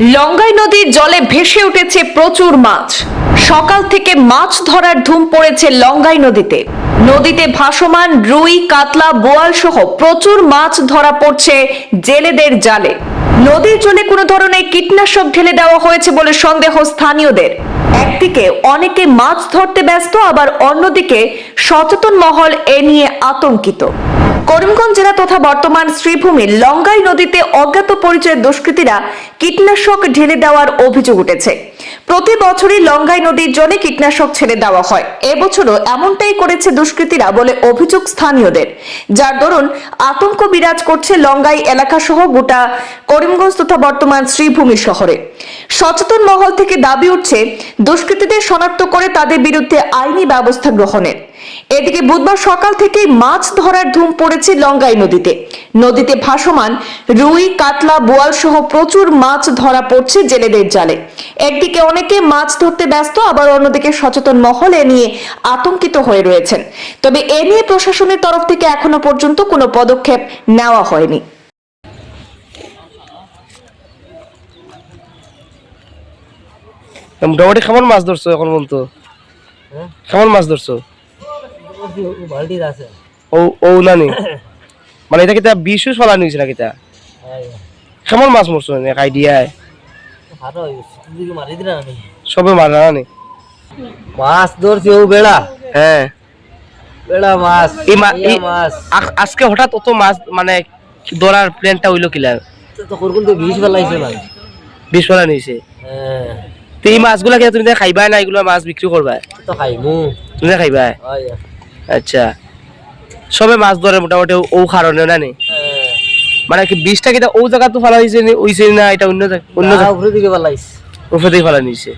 লঙ্গাই নদীর জলে ভেসে উঠেছে প্রচুর মাছ। সকাল থেকে মাছ ধরার ধুম পড়েছে লঙ্গাই নদীতে। নদীতে ভাসমান রুই, কাতলা, বোয়াল সহ প্রচুর মাছ ধরা পড়ছে জেলেদের জালে। নদীর জলে কোনো ধরনের কীটনাশক ঢেলে দেওয়া হয়েছে বলে সন্দেহ স্থানীয়দের। একদিকে অনেকে মাছ ধরতে ব্যস্ত, আবার অন্যদিকে সচেতন মহল এ নিয়ে আতঙ্কিত। করিমগঞ্জ জেলা তথা বর্তমান শ্রীভূমির লঙ্গাই নদীতে অজ্ঞাত পরিচয়ের দুষ্কৃতীরা কীটনাশক ঢেলে দেওয়ার অভিযোগ উঠেছে। প্রতি বছরই লঙ্গাই নদীর জলে কীটনাশক ছেড়ে দেওয়া হয়। এবছরও এমনটাই করেছে দুষ্কৃতীরা বলে অভিযোগ স্থানীয়দের। যার দরুন আতঙ্ক বিরাজ করছে লঙ্গাই এলাকা সহ গোটা করিমগঞ্জ তথা বর্তমান শ্রীভূমি শহরে। সচেতন মহল থেকে দাবি উঠছে, দুষ্কৃতীদের শনাক্ত করে তাদের বিরুদ্ধে আইনি ব্যবস্থা গ্রহণের। এদিকে বুধবার সকাল থেকেই মাছ ধরার ধুম পড়েছে লঙ্গাই নদীতে। নদীতে ভাসমান রুই কাতলা বোয়াল সহ প্রচুর মাছ ধরা পড়ছে জেলেদের জালে। একদিকে অনেকে মাছ ধরতে ব্যস্ত আবার অন্যদিকে সচেতন মহল এ নিয়ে আতঙ্কিত হয়ে রয়েছেন। তবে এ নিয়ে প্রশাসনের তরফ থেকে এখনও পর্যন্ত কোনো পদক্ষেপ নেওয়া হয়নি। মোটামুটি কেমন মাছ ধরছো এখন বলতো কেমন মাছ ধরছো? বালতি আছে? ও ও নানি মানে এটা কিতা বিশু ফলানি হয়েছে না কিতা কেমন মাছ মরছো ভালো মারি দিলা নাকি সবে মারা নানি? মাছ ধরছি ও বেড়া হ্যাঁ বেড়া মাছ এই মাছ। আজকে হঠাৎ অত মাছ মানে ধরার প্ল্যানটা হইল কিলা তো করকুন তো ফেলাইছে না বিশ হয়েছে হ্যাঁ তো এই মাছগুলা কি তুমি দেখা খাইবাই না এগুলো মাছ বিক্রি করবা তো খাইমু তুমি দেখা খাইবাই? হয়। আচ্ছা। সবে মাছ ধরে মোটামুটি ও- কারণে নানি নেই মানে কি বিষটা কিটা ও জায়গা তো ফেলা হয়েছে নি হইছে না এটা অন্য জায়গা- অন্য না, জায়গা- উপরে দিকে ফেলাইছে উপরে দিকে ফেলা নিছে।